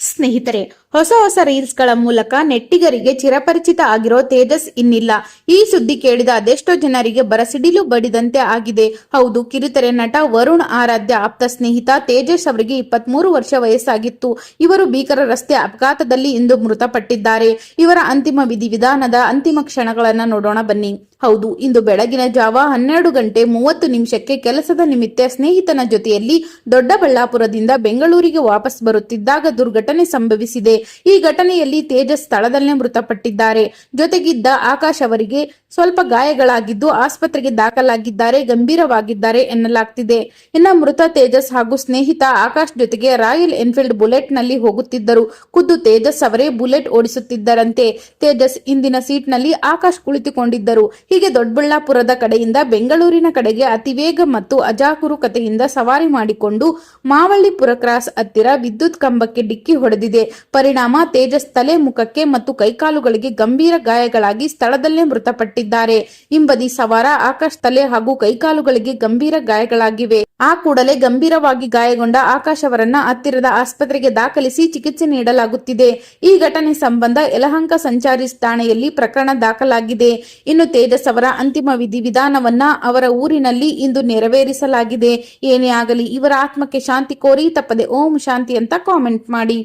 ಸ್ನೇಹಿತರೆ, ಹೊಸ ಹೊಸ ರೀಲ್ಸ್ಗಳ ಮೂಲಕ ನೆಟ್ಟಿಗರಿಗೆ ಚಿರಪರಿಚಿತ ಆಗಿರೋ ತೇಜಸ್ ಇನ್ನಿಲ್ಲ. ಈ ಸುದ್ದಿ ಕೇಳಿದ ಅದೆಷ್ಟೋ ಜನರಿಗೆ ಬರಸಿಡಿಲು ಬಡಿದಂತೆ ಆಗಿದೆ. ಹೌದು, ಕಿರುತೆರೆ ನಟ ವರುಣ್ ಆರಾಧ್ಯ ಆಪ್ತ ಸ್ನೇಹಿತ ತೇಜಸ್ ಅವರಿಗೆ ಇಪ್ಪತ್ಮೂರು ವರ್ಷ ವಯಸ್ಸಾಗಿತ್ತು. ಇವರು ಭೀಕರ ರಸ್ತೆ ಅಪಘಾತದಲ್ಲಿ ಇಂದು ಮೃತಪಟ್ಟಿದ್ದಾರೆ. ಇವರ ಅಂತಿಮ ವಿಧಿವಿಧಾನದ ಅಂತಿಮ ಕ್ಷಣಗಳನ್ನು ನೋಡೋಣ ಬನ್ನಿ. ಹೌದು, ಇಂದು ಬೆಳಗಿನ ಜಾವ ಹನ್ನೆರಡು ಗಂಟೆ ಮೂವತ್ತು ನಿಮಿಷಕ್ಕೆ ಕೆಲಸದ ನಿಮಿತ್ತ ಸ್ನೇಹಿತನ ಜೊತೆಯಲ್ಲಿ ದೊಡ್ಡಬಳ್ಳಾಪುರದಿಂದ ಬೆಂಗಳೂರಿಗೆ ವಾಪಸ್ ಬರುತ್ತಿದ್ದಾಗ ದುರ್ಘಟನೆ ಸಂಭವಿಸಿದೆ. ಈ ಘಟನೆಯಲ್ಲಿ ತೇಜಸ್ ಸ್ಥಳದಲ್ಲೇ ಮೃತಪಟ್ಟಿದ್ದಾರೆ. ಜೊತೆಗಿದ್ದ ಆಕಾಶ್ ಅವರಿಗೆ ಸ್ವಲ್ಪ ಗಾಯಗಳಾಗಿದ್ದು ಆಸ್ಪತ್ರೆಗೆ ದಾಖಲಾಗಿದ್ದಾರೆ, ಗಂಭೀರವಾಗಿದ್ದಾರೆ ಎನ್ನಲಾಗ್ತಿದೆ. ಇನ್ನ ಮೃತ ತೇಜಸ್ ಹಾಗೂ ಸ್ನೇಹಿತ ಆಕಾಶ್ ಜೊತೆಗೆ ರಾಯಲ್ ಎನ್ಫೀಲ್ಡ್ ಬುಲೆಟ್ನಲ್ಲಿ ಹೋಗುತ್ತಿದ್ದರು. ಖುದ್ದು ತೇಜಸ್ ಅವರೇ ಬುಲೆಟ್ ಓಡಿಸುತ್ತಿದ್ದರಂತೆ. ತೇಜಸ್ ಇಂದಿನ ಸೀಟ್ನಲ್ಲಿ ಆಕಾಶ್ ಕುಳಿತುಕೊಂಡಿದ್ದರು. ಹೀಗೆ ದೊಡ್ಡಬಳ್ಳಾಪುರದ ಕಡೆಯಿಂದ ಬೆಂಗಳೂರಿನ ಕಡೆಗೆ ಅತಿವೇಗ ಮತ್ತು ಅಜಾಗರೂಕತೆಯಿಂದ ಸವಾರಿ ಮಾಡಿಕೊಂಡು ಮಾವಳ್ಳಿಪುರ ಕ್ರಾಸ್ ಹತ್ತಿರ ವಿದ್ಯುತ್ ಕಂಬಕ್ಕೆ ಡಿಕ್ಕಿ ಹೊಡೆದಿದೆ. ಪರಿಣಾಮ ತೇಜಸ್ ತಲೆ ಮುಖಕ್ಕೆ ಮತ್ತು ಕೈಕಾಲುಗಳಿಗೆ ಗಂಭೀರ ಗಾಯಗಳಾಗಿ ಸ್ಥಳದಲ್ಲೇ ಮೃತಪಟ್ಟಿದ್ದಾರೆ. ಹಿಂಬದಿ ಸವಾರ ಆಕಾಶ್ ತಲೆ ಹಾಗೂ ಕೈಕಾಲುಗಳಿಗೆ ಗಂಭೀರ ಗಾಯಗಳಾಗಿವೆ. ಆ ಕೂಡಲೇ ಗಂಭೀರವಾಗಿ ಗಾಯಗೊಂಡ ಆಕಾಶ್ ಅವರನ್ನ ಹತ್ತಿರದ ಆಸ್ಪತ್ರೆಗೆ ದಾಖಲಿಸಿ ಚಿಕಿತ್ಸೆ ನೀಡಲಾಗುತ್ತಿದೆ. ಈ ಘಟನೆ ಸಂಬಂಧ ಯಲಹಂಕ ಸಂಚಾರಿ ಠಾಣೆಯಲ್ಲಿ ಪ್ರಕರಣ ದಾಖಲಾಗಿದೆ. ಇನ್ನು ತೇಜಸ್ ಅವರ ಅಂತಿಮ ವಿಧಿವಿಧಾನವನ್ನ ಅವರ ಊರಿನಲ್ಲಿ ಇಂದು ನೆರವೇರಿಸಲಾಗಿದೆ. ಏನೇ ಆಗಲಿ ಇವರ ಆತ್ಮಕ್ಕೆ ಶಾಂತಿ ಕೋರಿ ತಪ್ಪದೆ ಓಂ ಶಾಂತಿ ಅಂತ ಕಾಮೆಂಟ್ ಮಾಡಿ.